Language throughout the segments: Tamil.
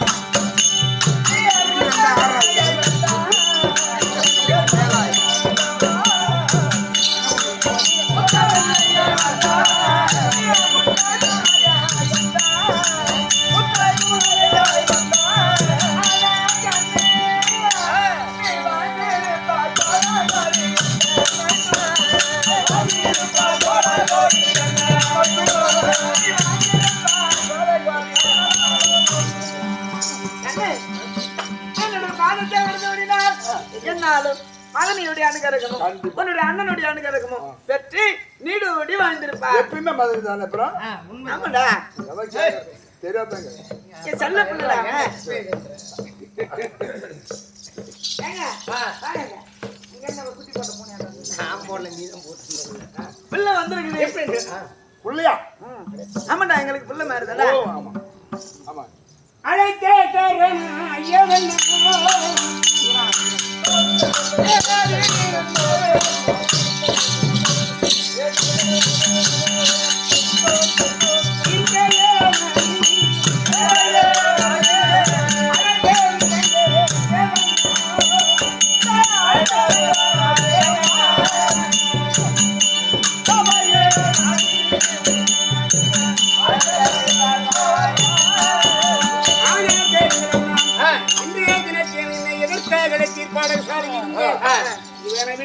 என்னுடைய மாதிரி தானே அப்புறம்? ஆமாடா. தெரியாதாங்க செல்ல இருக்கு? பிள்ளை வந்திருக்குது. புள்ளையா? ஆமாடா எங்களுக்கு பிள்ளை மாதிரி தானே. ஆமா. ஆமா. அழைத்தே ஐயவன் இன்றைய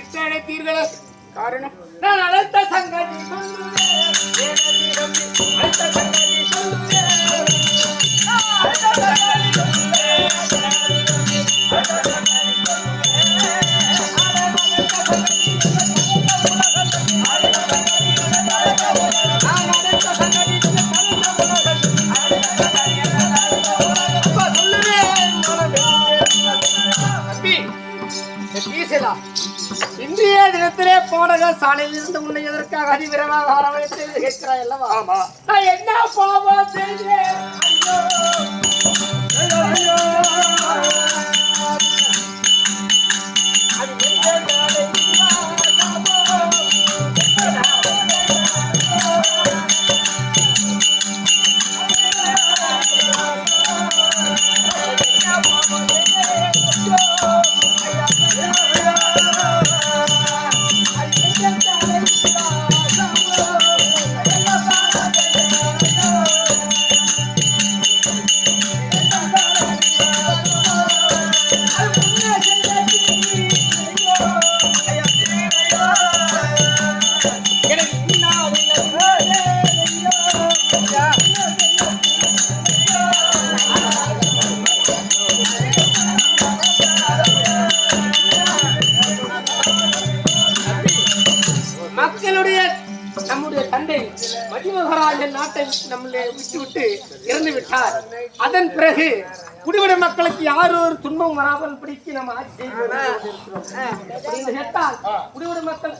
இவனை விட்டு அழைத்தீர்களே காரணம் நான் அழைத்த சங்கதி சொல்லுவேன். அழைத்த சங்கதி இருந்து உன்னை எதற்காக அதிவிரமாக வரவழைத்து கேட்கிறாய் அல்லவா? ஆமா. நான் என்ன பாவம் செய்தேன்? ஐயோ ஐயோ, இறந்து அதன் பிறகு மக்களுக்கு யாரும் ஒரு துன்பம் வராமல் பிடித்து நம்ம ஆட்சி கேட்டால் குடிவிட மக்கள்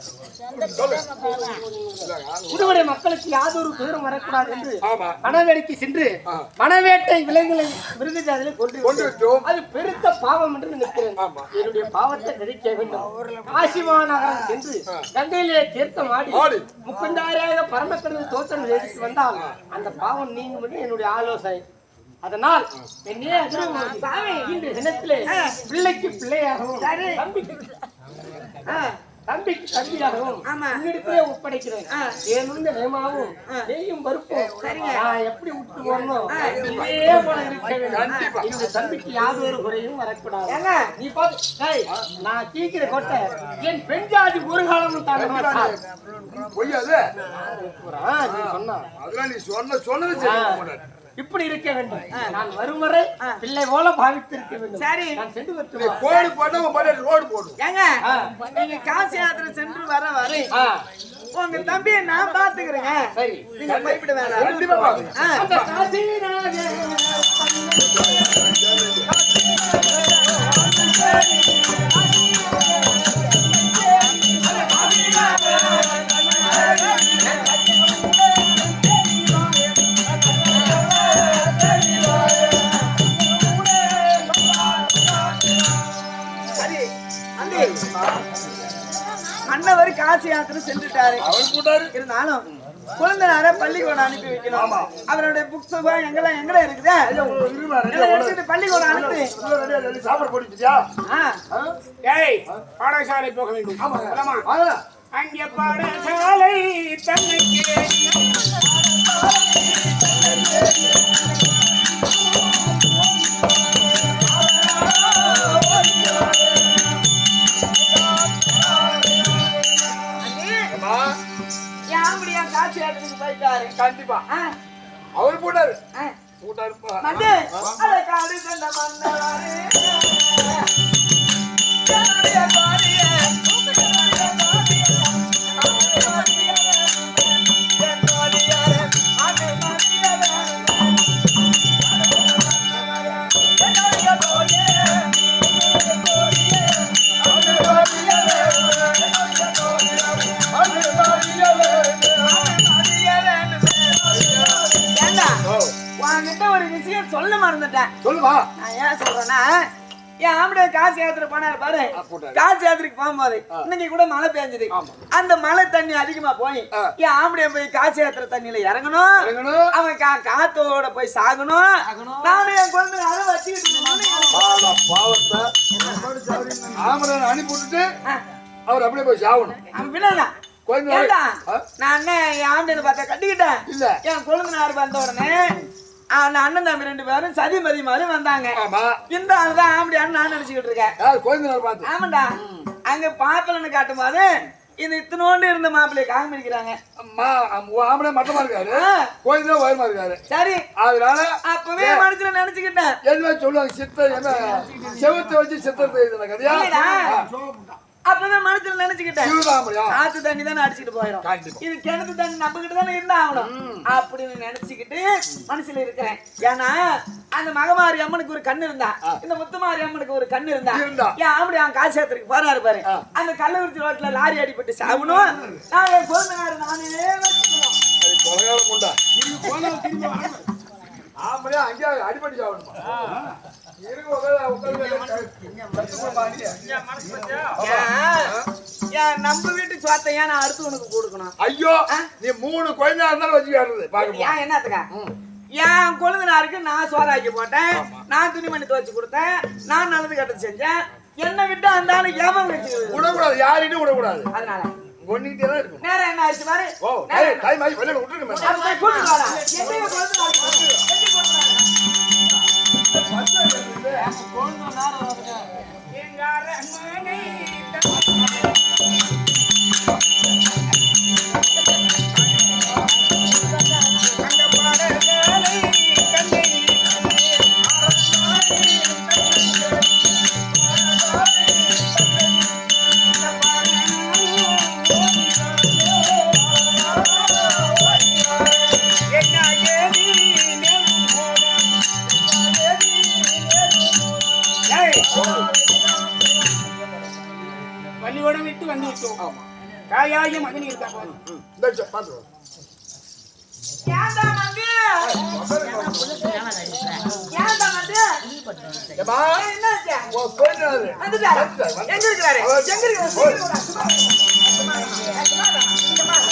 குடிவிட மக்களுக்கு யாதொரு துயரம் வரக்கூடாது என்று ஆமா. மணவேடிக்கு சென்று ஆ. மணவேட்டை விலங்குகளை மிருகஜாதியில் கொண்டு. அது பெருத்த பாவம் என்று நினைக்கிறேன். என்னுடைய பாவத்தை நினைக்க வேண்டும் காசிமா நகரம் சென்று கங்கையிலே தீர்த்தம் ஆடி. முப்பந்தாயிரம் பரமக்கடவுள் தோற்றம் எடுத்து வந்தால் அந்த பாவம் நீங்கும் என்று என்னுடைய ஆலோசனை அதனால் இந்த தினத்திலே பிள்ளைக்கு பிள்ளையாகவும் தம்பிக்கு தம்பியாகவும் உன்னிடத்திலே ஒப்படைக்கிறேன். ஏனுந்த நேமாவும் நெய்யும் பருப்பும் நான் எப்படி விட்டு போறணும் இதே போல இருக்க வேண்டும். என்னுடைய தம்பிக்கு யாதொரு குறையும் வரக்கூடாது. நீ பாத்து டேய், நான் தீக்கிற கொட்டை. என் பெண் ஜாதி ஒரு காலமும் தாங்க மாட்டார் பொய் அது ஆ, நீ சொன்னா. அதெல்லாம் நீ சொன்ன சொன்னது இப்படி இருக்க வேண்டும். நான் வரும் வரை பிள்ளை போல பாவித்திருக்க வேண்டும். சரி. நான் சென்று. கோடி போட்டா ரோடு போடும். ஏங்க. நீங்க காசி யாத்திரை சென்று வர வரை உங்க தம்பியை நான் பாத்துக்கிறேங்க சரி. நீங்க பயப்பட வேணாம். கண்டிப்பா பாருங்க இருந்தாலும் குழந்தைனார பள்ளிக்கூடம் அனுப்பி வைக்கணும். அவருடைய புக்ஸ் எங்கெல்லாம் எங்கெல்லாம் இருக்குது? எடுத்துட்டு பள்ளிக்கூடம் அனுப்பி? சாப்பாடு போட்டுட்டியா ஆ, ஏய் பாடசாலை போக வேண்டும். அங்கே பாடசாலை தன்னைக்கு போயிட்டாரு கண்டிப்பா. அவர் போட்டாரு. அட காடு கண்ட மன்னவாரே மறந்துட்டேன். சொல்லுமா நான் ஏன் சொல்றேன்னா என் ஆம்பளை காசு யாத்திரை போனாரு பாரு. காசு யாத்திரைக்கு போகும்போது இன்னைக்கு கூட மழை பெஞ்சது அந்த மழை தண்ணி அதிகமா போய். என் ஆம்பளை போய் காசு யாத்திரை தண்ணியில இறங்கணும். இறங்கணும். அவன் கா காத்தோட போய் சாகணும். நானும் என் குழந்தை அதை வச்சுக்கிட்டு இருக்கணும். பாவ பாவத்தை. ஆமரன் அனுப்பி விட்டுட்டு அவர் அப்படியே போய் ஏண்டா? ஆ? நான் என்ன என் ஆம்பளை பார்த்தா கட்டிக்கிட்டேன்? இல்ல. என் கொழுந்தனார் வந்த உடனே அந்த அண்ணன் தம்பி ரெண்டு பேரும் சதி மதி மாதிரி வந்தாங்க. ஆமா. இந்த ஆளுதான் ஆம்படியான்னு நான் நினைச்சுக்கிட்டு இருக்கேன். ஆமாண்டா. அங்க பாப்பலன்னு காட்டும் போது இது இத்தனோண்டு இருந்த மாப்பிள்ளைய காமிக்கிறாங்க அம்மா ஆம்பளை மட்டமா இருக்காரு. கோயில் உயரமா இருக்காரு. சரி. அதனால அப்பவே மனசுல நினைச்சுக்கிட்டேன். என்ன சொல்லுவாங்க சித்தர்? என்ன? செவத்தை வச்சு சித்தர் கதையா? அப்பவே மனசுல நினைச்சுக்கிட்டேன். ஆத்து தண்ணி தானே அடிச்சிட்டு போயிடும். இது கிணத்து தண்ணி நம்பிக்கிட்டு தானே இருந்தா ஆகணும் அப்படின்னு நினைச்சுக்கிட்டு மனசுல இருக்கிறேன். ஏன்னா அந்த மகமாரி அம்மனுக்கு ஒரு கண்ணு இருந்தா இந்த முத்துமாரி அம்மனுக்கு ஒரு கண்ணு இருந்தா. ஏன் அப்படி அவன் காசேத்திற்கு போறாரு பாரு. அந்த கள்ளக்குறிச்சி ரோட்ல லாரி அடிபட்டு சாகணும் நாங்க குழந்தைனாரு நானே கொலகாலம் உண்டா? ஆம்பளையா அங்கேயே அடிபடி சாவணுமா ஏன் நம்ம வீட்டு சோத்தை ஏன் நான் அடுத்து உனக்கு கொடுக்கணும்? ஐயோ நீ மூணு குழந்தை இருந்தாலும் வச்சுக்காருது பாருங்க ஏன் என்னத்துக்கா? என் கொழுந்தனாருக்கு நான் சோறாக்கி போட்டேன் நான் துணிமணி துவைச்சு கொடுத்தேன் நான் நல்லது கெட்டது செஞ்சேன். என்னை விட்டு அந்த ஆளு ஏவம் வச்சு விடக்கூடாது யார்கிட்டையும் விடக்கூடாது. அதனால. ஒன்னிட்டே தான் இருக்கும் நேரம் என்ன ஆயிடுச்சு பாரு? ஓ நேரம் டைம் ஆகி வெளியில விட்டுருங்க அப்ப போய் வாடா. சும்மா இரு. சும்மா இரு. சும்மா இரு.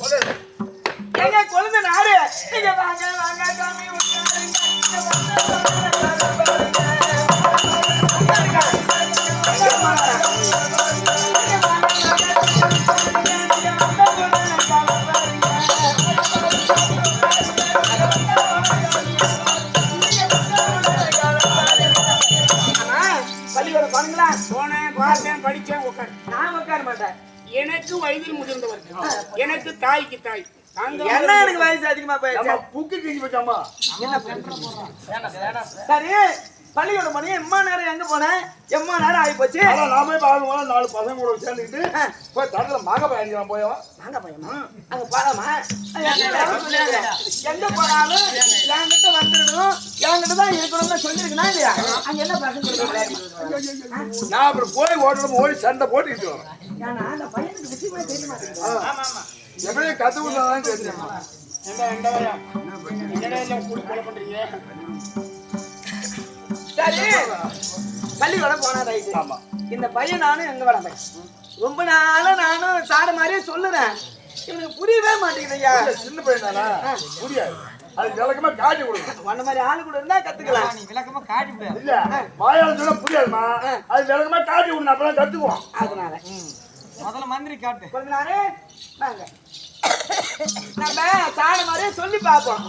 சொல்லு. எங்க கொழுந்த நாடு நீங்க வாங்க வாங்க சாமி வாங்க, எனக்கு வயதில் முதிர்ந்தவர். எனக்கு தாய்க்கு தாய். என்ன எனக்கு வயசு அதிகமா போயிடுச்சு? புக்கு? கிழிஞ்சு போச்சாம்மா சரி. பள்ளிக்கூடம் போனீங்க எம்மா நேரம் எங்க போனேன் எம்மா நேரம் ஆகி போச்சு. நான் போய் பார்க்கணும் நாலு பசங்க கூட சேர்ந்துக்கிட்டு போய் தடத்துல மக பயணிக்கலாம் போயவா வாங்க பையமா அங்க போலாமா? எங்க போனாலும் என்கிட்ட வந்துடணும். என்கிட்ட தான் இருக்கணும்னு சொல்லிருக்கா இல்லையா? அங்க என்ன பசங்க? நான் அப்புறம் போய் ஓட்டணும் ஓடி சண்டை போட்டுக்கிட்டு வரேன் ஏன்னா அந்த பையனுக்கு விஷயமே தெரிய மாட்டேங்குது. எப்படியும் கத்து கொடுத்தாதான் தெரியும். ஐயா? என்னடா எல்லாம் கூடி கொலை பண்றீங்க? சரி பள்ளிக்கூடம் போனா ரைட்டு ஆமா. இந்த பையன் நானும் எங்க பையன். ரொம்ப நாளா நானும் சாட மாதிரியே சொல்லுறேன். இவனுக்கு புரியவே மாட்டேங்குது ஐயா இல்ல, சின்ன பையன் தானா? புரியாது. அது விளக்கமா காட்டி கொடுக்கணும் உன்ன மாதிரி ஆளு கூட இருந்தா கத்துக்கலாம். இல்ல வாயால சொன்னா புரியாதுமா? அது விளக்கமா காட்டி விடணும் அப்பதான் கத்துக்குவோம் அதனால. முதல்ல மந்திரி காட்டு. கொஞ்ச நாளே வாங்க. நம்ம சாட மாதிரியே சொல்லி பார்ப்போம்.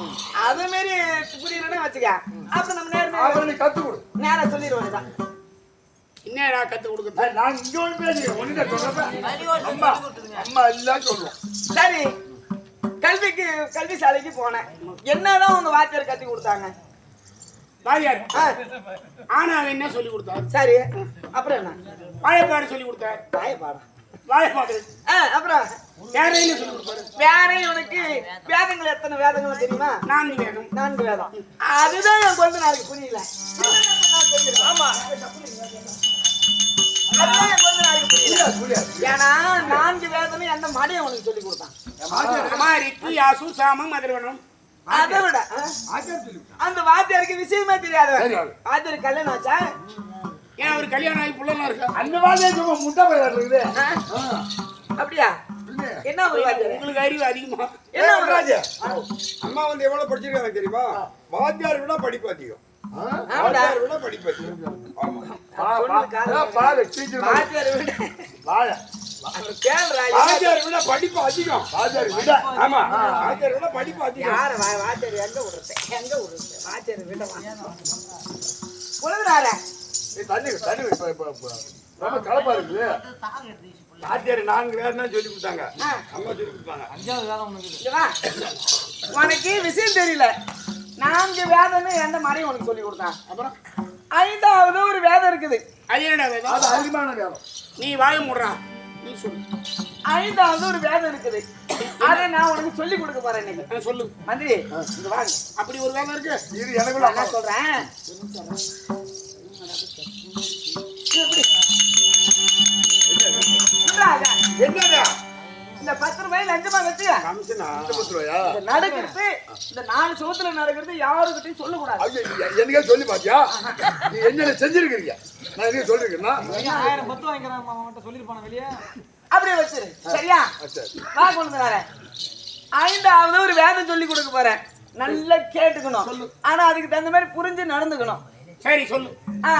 அதே மாதிரி புரியலன்னு வச்சுக்க. அப்புறம் நம்ம நேரம் கத்து கொடு. நேரா சொல்லிடுவோம் தான் என்னடா கத்து கொடுக்குறது? நான் இங்க ஒண்ணு பேசுறேன் ஒண்ணு சொல்றேன் அம்மா அம்மா இல்ல சொல்லுவோம் சரி. கல்விக்கு கல்வி சாலைக்கு போனேன். என்னதான் உங்க வாத்தியார் கத்தி கொடுத்தாங்க? வாரியார் ஆனா அவன் என்ன சொல்லி கொடுத்தார்? சரி. அப்புறம் என்ன? வாழைப்பாடு சொல்லி கொடுத்தார். வாழைப்பாடு. ஆ, அப்புறம்? வேற இவனுக்கு வேதங்கள் எத்தனை வேதங்கள் தெரியுமா? நான்கு வேணும் நான்கு வேதம். அதுதான் என் குழந்தை நாளைக்கு புரியல. ஆமா. ஏன்னா நான்கு வேதனை எந்த மடி அவனுக்கு சொல்லி கொடுத்தான். மாரிக்கு யாசு சாமம் அதிர்வனம் அதை விட. அந்த வாத்தியாருக்கு விஷயமே தெரியாது. வாத்தியார் கல்யாணம் ஆச்சா? ஏன் அவர் கல்யாணம் ஆகி புள்ளலாம் இருக்கா? அந்த சும்மா முட்டை பயிர் இருக்குது? அப்படியா? என்ன வாத்தியார் உங்களுக்கு அறிவு அதிகமா? என்ன ராஜா. அம்மா வந்து எவ்வளவு படிச்சிருக்காங்க தெரியுமா? வாத்தியார் விட படிப்பு அதிகம். வாத்தியார் விட படிப்பு அதிகம். வாத்தியார் வாத்தியார் படிப்பு அதிகம். பாஜார் விட ஆமா. வாத்தியார் விட படிப்பு அதிகம். யார வாத்தியார் எங்க விடுறது? எங்க விடுறது? வாத்தியார் விட நீ தண்ணி தண்ணி ரொம்ப கலப்பா இருக்குது. வாத்தியார் நான்கு பேர் தான் சொல்லி கொடுத்தாங்க. அம்மா சொல்லி கொடுத்தாங்க இங்க வா. உனக்கு விஷயம் தெரியல. நான்கு வேதம்னு எந்த மாதிரி உனக்கு சொல்லி கொடுத்தான் அப்புறம் ஐந்தாவது ஒரு வேதம் இருக்குது. அது வேதம்? அதிகமான வேலை நீ வாய முடுறா. நீ சொல்லு. ஐந்தாவது ஒரு வேதம் இருக்குது. அதை நான் உனக்கு சொல்லி கொடுக்க போறேன் இன்னைக்கு. சொல்லு. மந்திரி இங்க வாங்க அப்படி ஒரு வேதம் இருக்கு. இது எனக்குள்ள நான் சொல்றேன்? எப்படி? என்னடா? இந்த பத்து ரூபாய் லஞ்சமா வச்சு நடக்கிறது இந்த நாலு சுவத்துல நடக்கிறது யாருக்கிட்டையும் சொல்லக்கூடாது. ஐயோ என்னைக்கே சொல்லி பாத்தியா? நீ என்ன செஞ்சிருக்கிறீங்க? நான் என்ன சொல்லிருக்கேன்னா? அப்படியே வச்சிரு. சரியா? சரி. வா கொண்டு வரேன். ஐந்தாவது ஒரு வேதம் சொல்லி கொடுக்க போறேன். நல்லா கேட்டுக்கணும். ஆனா அதுக்கு தகுந்த மாதிரி புரிஞ்சு நடந்துக்கணும். சரி சொல்லு. ஆ,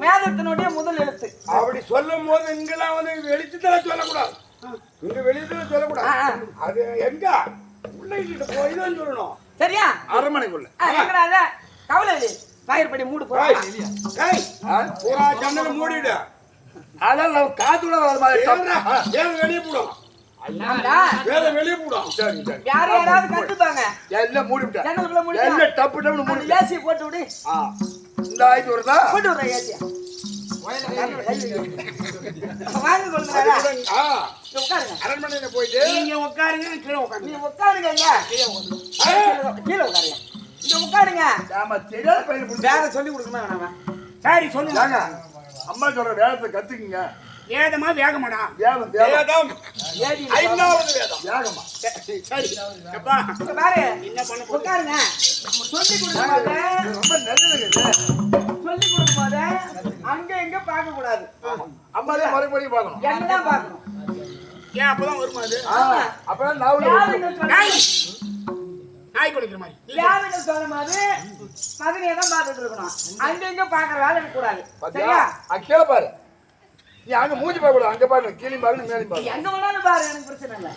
வேதத்தினுடைய முதல் எழுத்து. அப்படி சொல்லும் போது இங்கெல்லாம் வந்து வெளிச்சத்துல சொல்லக்கூடாது. இங்க வெளிச்சத்துல சொல்லக்கூடாது. அது எங்க? பிள்ளைகிட்ட போய் தான் சொல்லணும். சரியா? அரண்மனைக்குள்ள? கவலை இல்லை பயிர்படி மூடு பூரா ஜன்னலை மூடிடு. அதான் நம்ம காத்துட வர மாதிரி வேலை வெளியே போடும் வெளியே போடும் சரி சரி. யார் யாராவது கத்துப்பாங்க எல்லாம் மூடி விட்டேன் ஜன்னலுக்குள்ள மூடி எல்லாம் டப்பு டப்புனு மூடி ஏசியை போட்டு விடு. ஆ. இந்த வருதா போட்டு ஏசியா அரண்மனையில போயிட்டு. நீங்க உட்காருங்க கீழே உட்காருங்க. நீ உட்காருங்க கீழே உட்காருங்க. இங்க உட்காருங்க. ஆமா தெரியாத பையன் சொல்லி கொடுக்கணும் சரி சொல்லுங்க. அம்மா சொல்ற வேகத்தை கத்துக்குங்க. வேதமா வேகமாடா. வேகம் வேகம் வேதம். ஏடி ஐந்தாவது வேதம். வேகமா. சரி. அப்பா இங்க பாரு என்ன பண்ண? உட்காருங்க. சொல்லி கொடுக்கும்போது ரொம்ப நல்லதுங்க இது. சொல்லி கொடுக்கும்போது அங்க இங்க பார்க்க கூடாது. அம்மாலே மறுபடியும் பார்க்கணும். என்னதான் பார்க்கணும். ஏன் அப்பதான் வருமா அது? அப்பதான் நாவுல நாய் குடிக்கிற மாதிரி. யாருங்க சொல்லும் போது மகனையே தான் பார்த்துட்டு இருக்கணும். அங்க இங்க பார்க்கற வேலை இருக்க கூடாது சரியா? கீழே பாரு. நீ அங்க மூஞ்சி பார்க்க கூடாது அங்க பாரு கீழே பாரு மேலே பாரு எங்க வேணாலும் பாரு எனக்கு பிரச்சனை இல்லை.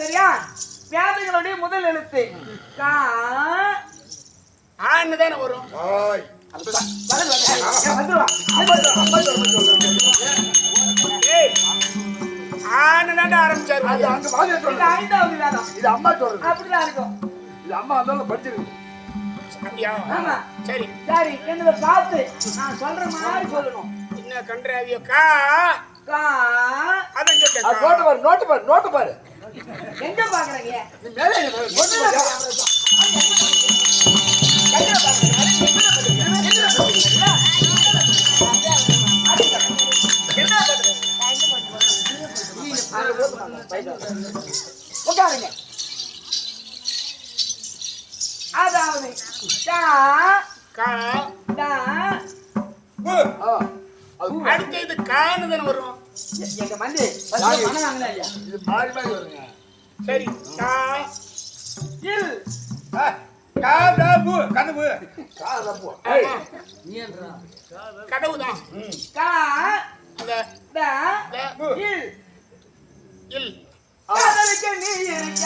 சரியா? வேதங்களுடைய முதல் எழுத்து. கா ஆன்னு தானே வரும். ஆரம்பிச்சாரு. ஐந்தாவது வேதம். இது அம்மா சொல்றது. அப்படிதான் இருக்கும். இது அம்மா அந்தாலும் படிச்சிருக்கு அப்படியா ஆமா. சரி. சரி என்னதை பார்த்து நான் சொல்ற மாதிரி சொல்லணும். என்ன கன்றாவியோ? கா. கா. அதான் அது கேட்டேன் நோட்டு பாரு நோட்டு பாரு நோட்டு பாரு. எங்க பாக்குறீங்க? நீ மேலே. நோட்டு பாரு எங்க பாக்குறீங்க? எங்க பாக்குறீங்க எங்க பாக்குறீங்க என்ன பாக்குறீங்க உட்காருங்க அதாவது அடுத்து இது கான்னு தானே வரும். எங்க மந்தி பணம் வாங்கினா இல்லையா? இது மாறி மாறி வருங்க. சரி கா இல் காதபு கதவு காதப்போ கதவு தான். கா அந்த த இல் இல் காதலுக்கு நீ இருக்க.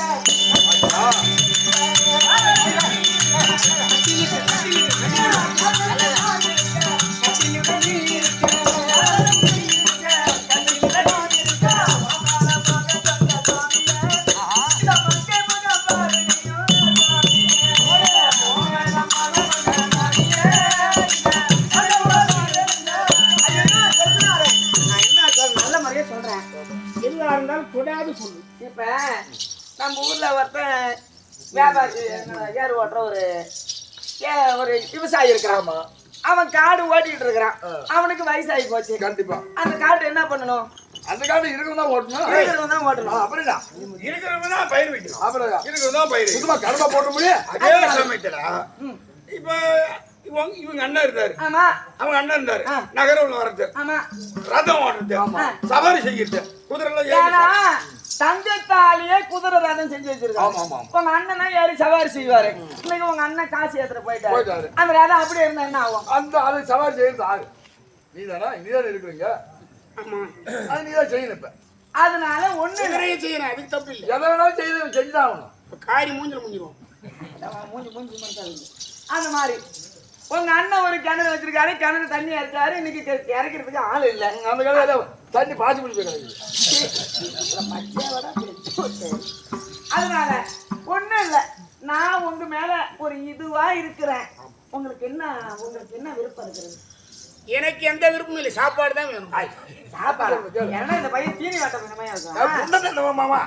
நான் ஏர் ஓட்டுற ஒரு ஏ- ஒரு விவசாயி இருக்கிறான் அவன் காடு ஓட்டிட்டு இருக்கிறான். அவனுக்கு வயசாகி போச்சு. கண்டிப்பா. அந்த காடு என்ன பண்ணணும்? அந்த காட்டு இருக்கணும் தான் ஓட்டணும். இருக்கிறவன் தான் ஓட்டணும். அப்படின்னா? இருக்கிறவங்க தான் பயிர் வைக்கணும். அப்புறம் இருக்கிறவங்க தான் பயிர். சுத்தமா கடமை போட முடியும் அதே சமயத்துல இப்ப இவங்க இவங்க அண்ணன் இருந்தாரு. அவங்க அண்ணன் இருந்தாரு. ஆ. நகரம்ல வர்றது ரதம் ஓடுறது சவாரி செய்யறது குதிரை தங்கத்தாலேயே குதிரை ரதம் செஞ்சு வச்சிருக்காங்க. உங்க அண்ணனா ஏறி சவாரி செய்வாரு. இன்னைக்கு உங்க அண்ணன் காசு ஏத்துற போயிட்டாரு. அந்த ரதம் அப்படியே இருந்தா என்ன ஆகும்? அந்த அது சவாரி செய்யறது ஆகு நீதானா? நீதான் இருக்கிறீங்க? ஆமா. அது நீதான் செய்யணும் இப்ப. அதனால ஒண்ணு. நிறைய செய்யணும் அதுக்கு தப்பு இல்லை. எதை வேணாலும் செய்து செஞ்சுதான் ஆகணும் காரி மூஞ்சில மூஞ்சிரும் மூஞ்சி மூஞ்சி. அந்த மாதிரி. உங்க அண்ணன் ஒரு கிணறு வச்சிருக்காரு கிணறு தண்ணியா இருக்காரு இன்னைக்கு இறக்கிறதுக்கு ஆள் இல்ல. அந்த காலையில தண்ணி பாசி பிடிச்சி அதனால ஒண்ணும் இல்ல. நான் உங்க மேல ஒரு இதுவா இருக்கிறேன். உங்களுக்கு என்ன உங்களுக்கு என்ன விருப்பம் இருக்கிறது? எனக்கு எந்த விருப்பமும் இல்லை. சாப்பாடு தான் வேணும். சாப்பாடு. ஏன்னா இந்த பையன் தீனி வாட்ட பண்ணமையா இருக்கும். மாமா.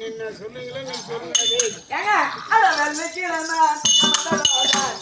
என்ன சொல்லுங்களோ நீ சொல்லுங்க டேய். ஏங்க அத வெள்ளைக்கிழமை அதாவது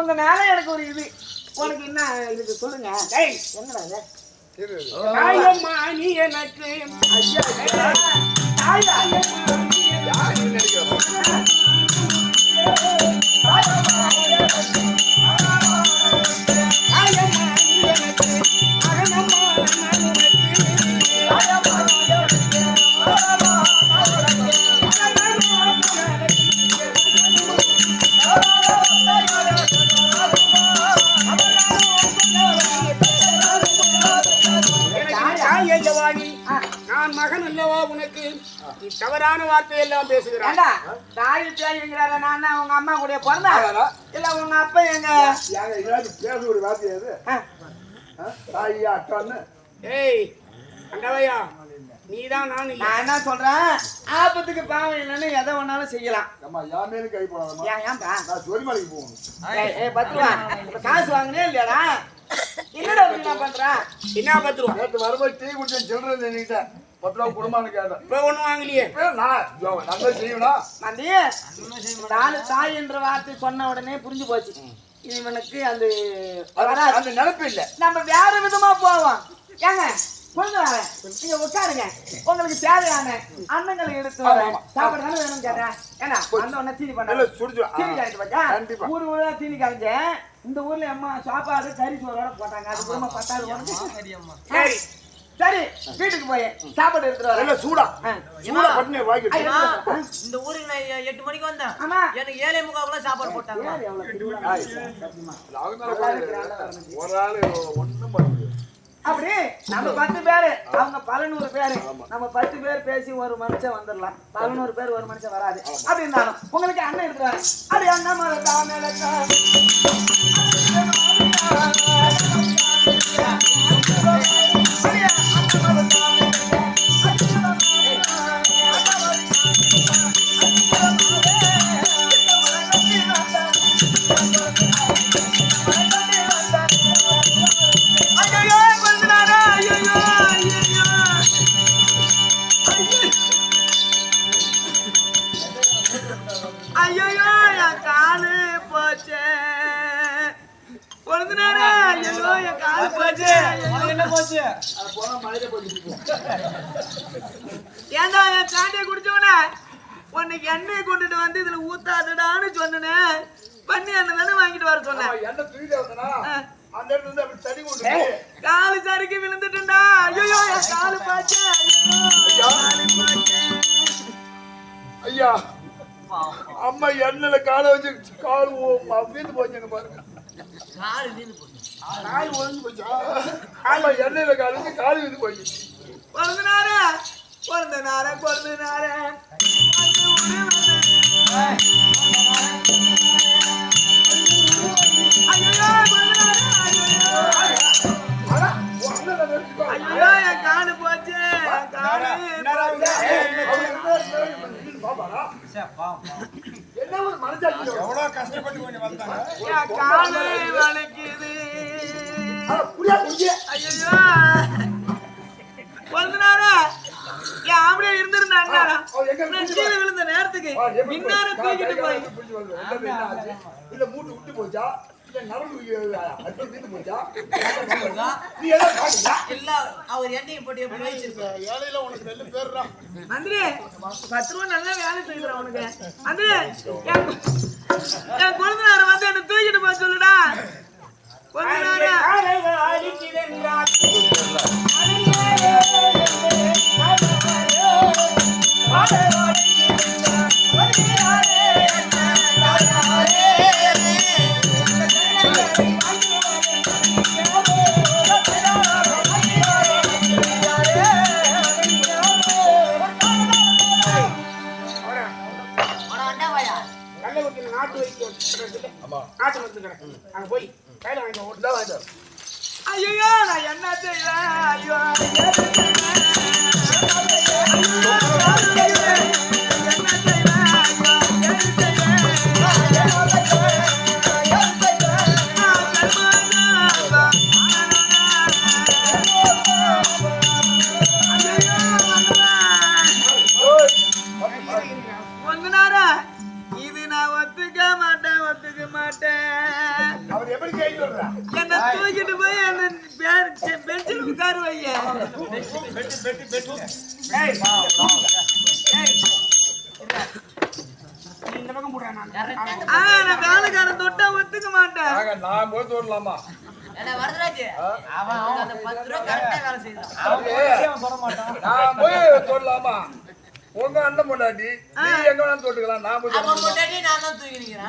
உங்க மேல எனக்கு ஒரு இது உனக்கு என்ன இதுக்கு சொல்லுங்க டேய், என்னடா இது? தாயம்மா நீ எனக்கு ஐயா, ஐயா. தாயா? தாயம்மா தவறான வார்த்தை எல்லாம் பேசுகிறாய் ஏண்டா? தாய் பேருங்கிறார நான் தான் உங்க அம்மா கூட பிறந்தா. இல்ல உங்க அப்பா எங்க? பேச ஒரு வார்த்தை அது தாயா அக்கான்னு? ஏய் அண்டவையா நீதான் நான் இல்லை. நான் என்ன சொல்றேன்? ஆபத்துக்கு பாவம் இல்லைன்னு எதை வேணாலும் செய்யலாம். அம்மா என் மேலும் கை போடாதம்மா. ஏன் ஏன்பா? நான் சொரிமலைக்கு போகணும். ஏய், பத்து ரூபா காசு வாங்கினே இல்லையாடா? என்னடா நான் பண்றேன் என்ன பத்து ரூபா நேற்று வரும்போது டீ குடிச்சேன் என்கிட்ட பத்து ரூபா குடும்பம்னு கேட்டேன். இப்ப ஒண்ணும் வாங்கலையே. நான் நல்லா செய்யணும் மந்தி நாலு தாய் என்ற வார்த்தை சொன்ன உடனே புரிஞ்சு போச்சு. இவனுக்கு அந்த அந்த நினைப்பு இல்ல. நம்ம வேற விதமா போவோம். ஏங்க கொஞ்சம் வரேன் நீங்க உட்காருங்க. உங்களுக்கு தேவையான அன்னங்களை எடுத்து வரேன். சாப்பாடு தானே வேணும் கேட்டேன் ஏன்னா அந்த உடனே தீனி இல்ல பண்ண சுடிச்சு தீனி காய்ச்சி பார்த்தா கண்டிப்பா. ஊர் ஊரா தீனி காய்ச்சேன் இந்த ஊர்ல அம்மா சாப்பாடு கறி சோறோட போட்டாங்க. அது குடும்ப பத்தாவது சரி. சரி வீட்டுக்கு போய் சாப்பாடு எடுத்துட்டு வரேன். சூடா. சூடா பட்டினி வாங்கி இந்த ஊருக்கு நான் எட்டு மணிக்கு வந்தேன். ஆமா. எனக்கு ஏழை முகாவுக்குலாம் சாப்பாடு போட்டாங்க. ஒரு ஆள் ஒண்ணும் அப்படி நம்ம பத்து பேரு அவங்க பதினூறு பேரு. நம்ம பத்து பேர் பேசி ஒரு மனுஷன் வந்துடலாம். பதினோரு பேர் ஒரு மனுஷன் வராது. அப்படி இருந்தாலும் உங்களுக்கு அண்ணன் இருக்கிறாரு. அப்படி அண்ணன் மேல ஐயா. அம்மா எண்ணெயில கால வச்சு கால் வீந்து போச்சுங்க பாருங்க. கால் ஒழுந்து போச்சா? ஆமா எண்ணெயில கால் வச்சு கால் வீந்து போச்சு. பிறந்தனாரே பிறந்தனாரே பிறந்தனாரே ஐயோ என் காலு போச்சு. கஷ்டப்பட்டு கொஞ்சம் வந்தாங்க? காலு வலிக்குது. இருந்திருந்தாங்க விழுந்த நேரத்துக்கு இந்நேரம் தூக்கிட்டு போய். இல்ல மூட்டு விட்டு போச்சா? அவர் எண்ணெயை போட்டு எப்படி ஏழையில உனக்கு நல்ல பேர்றா மந்திரி பத்து ரூபா நல்லா வேலை செய்யறான் உனக்கு மந்திரி குழந்தையார வந்து என்ன தூக்கிட்டு சொல்லுடா ஆசை வந்துக்கிறேன் அங்கே போய் கையில் வாங்கிட்டு ஓட்டலாம் வாங்கிட்டு ஐயோ நான் என்ன செய்யலாம் ஐயோ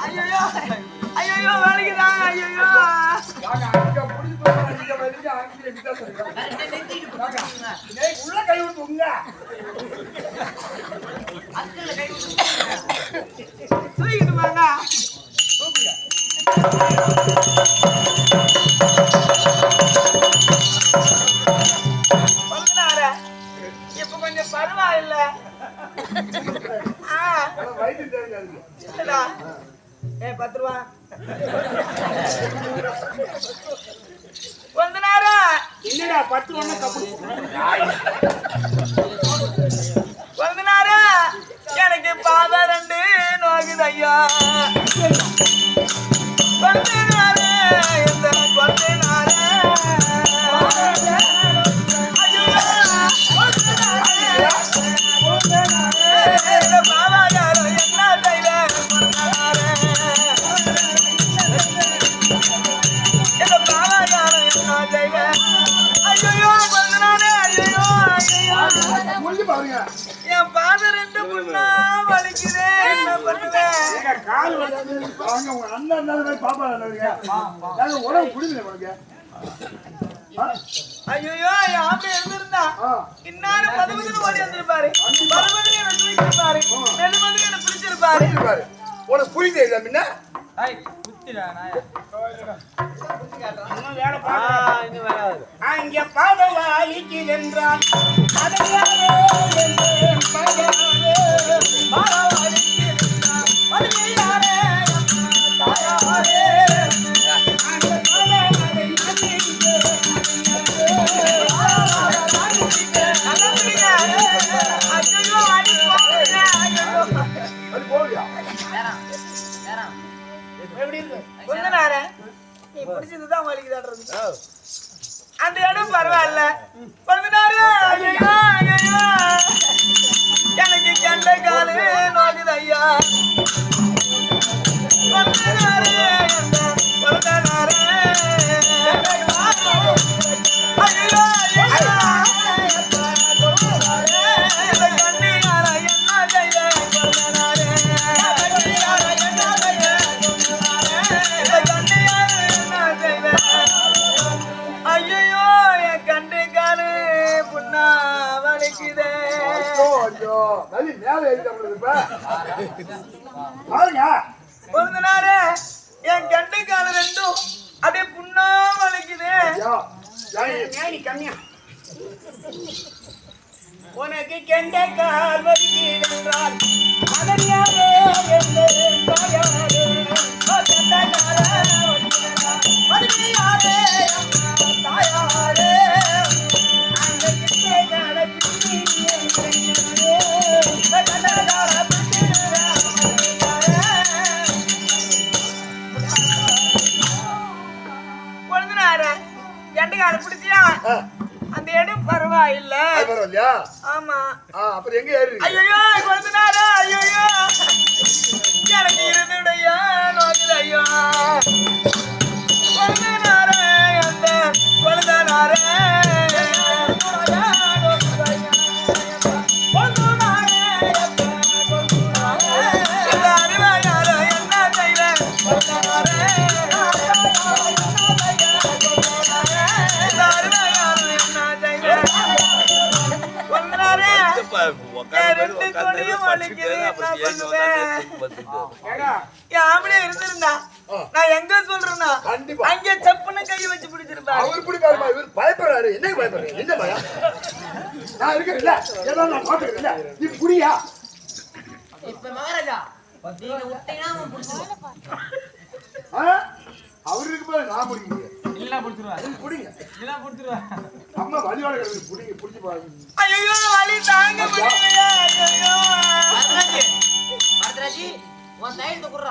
ஐயோ ஐயோ வேலைக்கு தாங்க ஐயோ உள்ள கை விட்டுங்க தூக்கிட்டு வாங்க தூக்குங்க பத்து ரூபா கொழுந்தனாரே, என்னடா பத்து ரூபா கப்பு. உடம்பு புடிக்கல உனக்கு. ஐயோ ஆம்பளை இருந்திருந்தா. ஆ. இன்னாரும் பதவிக்கு ஓடி வந்திருப்பாரு. பதவிக்கு என்ன தூக்கிருப்பாரு நெடுமதி என்ன பிடிச்சிருப்பாரு புரியுது பாரு உனக்கு புரியுது இல்ல முன்ன? இன்னும் வேலை பார்க்கணும். ஆ, இங்க பாதை இருக்கு. கொஞ்ச நேரம் நீ பிடிச்சதுதான் வலிக்குதாடுறது அந்த இடம் பரவாயில்ல. கொஞ்ச நேரம் எனக்கு கண்ட காலு நோக்குது ஐயா. கொஞ்ச நேரம் இந்த கொஞ்ச நேரம் வலி மேல இப்ப. பாருங்க. என் கண்டு காலு ரெண்டும் அப்படியே புண்ணா வலிக்குது கம்மியா. உனக்கு கெண்ட கால் வலிக்குது என்றால் என்று. ஓ, கெண்ட கால. அந்த இடம் பரவாயில்ல. பரவாயில்லையா? ஆமா. அப்புறம் எங்க ஏறி ஐயோ கொழுந்தனாரா ஐயோ எனக்கு இருந்துடையா நோக்குது ஐயோ. நான் இருக்கிறேன்ல ஏதாவது நான் பாத்துக்கிறேன்ல நீ புரியா இப்ப மகாராஜா நீங்க விட்டீங்கன்னா அவன் புடிச்சிருவான். ஆ? அவர் இருக்கு பாரு நான் முடிக்க முடியும் புடிங்க அம்மா வழியோட கிடக்கு புடிங்க புடிச்சு பாருங்க. ஐயையோ, வலி தாங்க முடியலையே. மருதராஜி, மருதராஜி, உன் தைரியத்தை குடுறா.